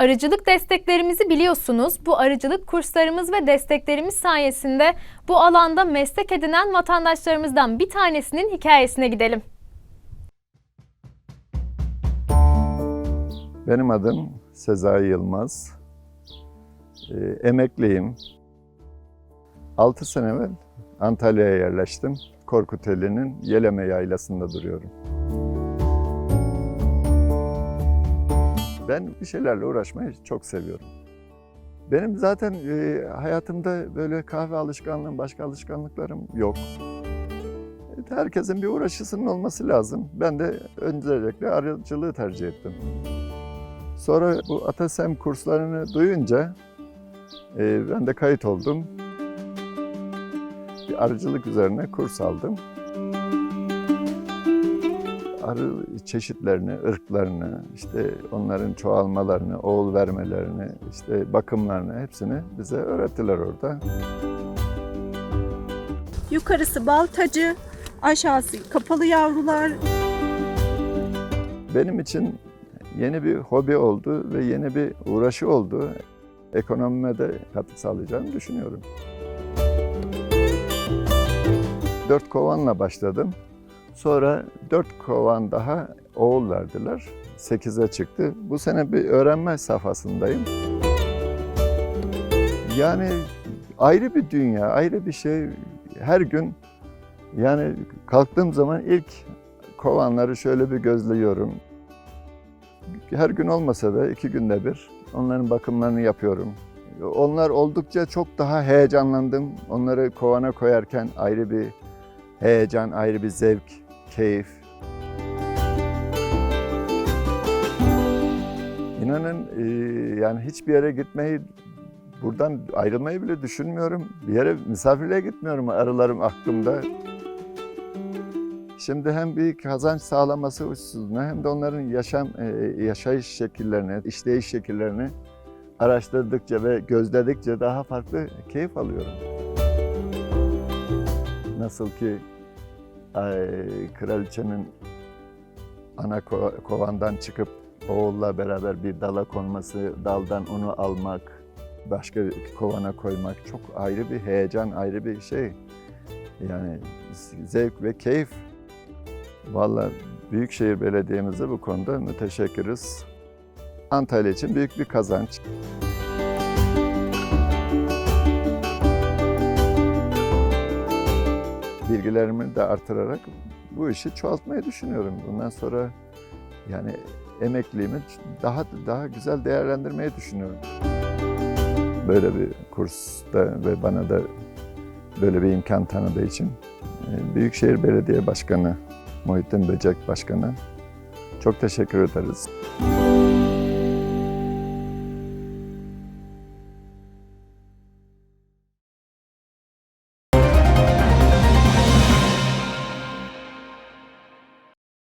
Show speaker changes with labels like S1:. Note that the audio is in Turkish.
S1: Arıcılık desteklerimizi biliyorsunuz. Bu arıcılık kurslarımız ve desteklerimiz sayesinde bu alanda meslek edinen vatandaşlarımızdan bir tanesinin hikayesine gidelim.
S2: Benim adım Sezai Yılmaz. Ee, emekliyim. 6 sene evvel Antalya'ya yerleştim. Korkuteli'nin Yeleme Yaylası'nda duruyorum. Ben bir şeylerle uğraşmayı çok seviyorum. Benim zaten e, hayatımda böyle kahve alışkanlığım, başka alışkanlıklarım yok. Herkesin bir uğraşısının olması lazım. Ben de öncelikle arıcılığı tercih ettim. Sonra bu Atasem kurslarını duyunca e, ben de kayıt oldum. Bir arıcılık üzerine kurs aldım. Arı çeşitlerini, ırklarını, işte onların çoğalmalarını, oğul vermelerini, işte bakımlarını hepsini bize öğrettiler orada.
S3: Yukarısı bal tacı, aşağısı kapalı yavrular.
S2: Benim için yeni bir hobi oldu ve yeni bir uğraşı oldu. Ekonomime de katkı sağlayacağını düşünüyorum. Dört kovanla başladım. Sonra dört kovan daha oğul verdiler. Sekize çıktı. Bu sene bir öğrenme safhasındayım. Yani ayrı bir dünya, ayrı bir şey. Her gün yani kalktığım zaman ilk kovanları şöyle bir gözlüyorum. Her gün olmasa da iki günde bir onların bakımlarını yapıyorum. Onlar oldukça çok daha heyecanlandım. Onları kovana koyarken ayrı bir heyecan, ayrı bir zevk, keyif. İnanın e, yani hiçbir yere gitmeyi, buradan ayrılmayı bile düşünmüyorum. Bir yere misafirliğe gitmiyorum arılarım aklımda. Şimdi hem bir kazanç sağlaması hususunda hem de onların yaşam, e, yaşayış şekillerini, işleyiş şekillerini araştırdıkça ve gözledikçe daha farklı keyif alıyorum. Nasıl ki kraliçenin ana ko- kovandan çıkıp oğulla beraber bir dala konması, daldan onu almak, başka bir kovana koymak çok ayrı bir heyecan, ayrı bir şey. Yani zevk ve keyif. Vallahi Büyükşehir Belediye'mize bu konuda müteşekkiriz. Antalya için büyük bir kazanç. Bilgilerimi de artırarak bu işi çoğaltmayı düşünüyorum. Bundan sonra yani emekliliğimi daha daha güzel değerlendirmeyi düşünüyorum. Böyle bir kursta ve bana da böyle bir imkan tanıdığı için e, Büyükşehir Belediye Başkanı Muhittin Böcek Başkanı çok teşekkür ederiz.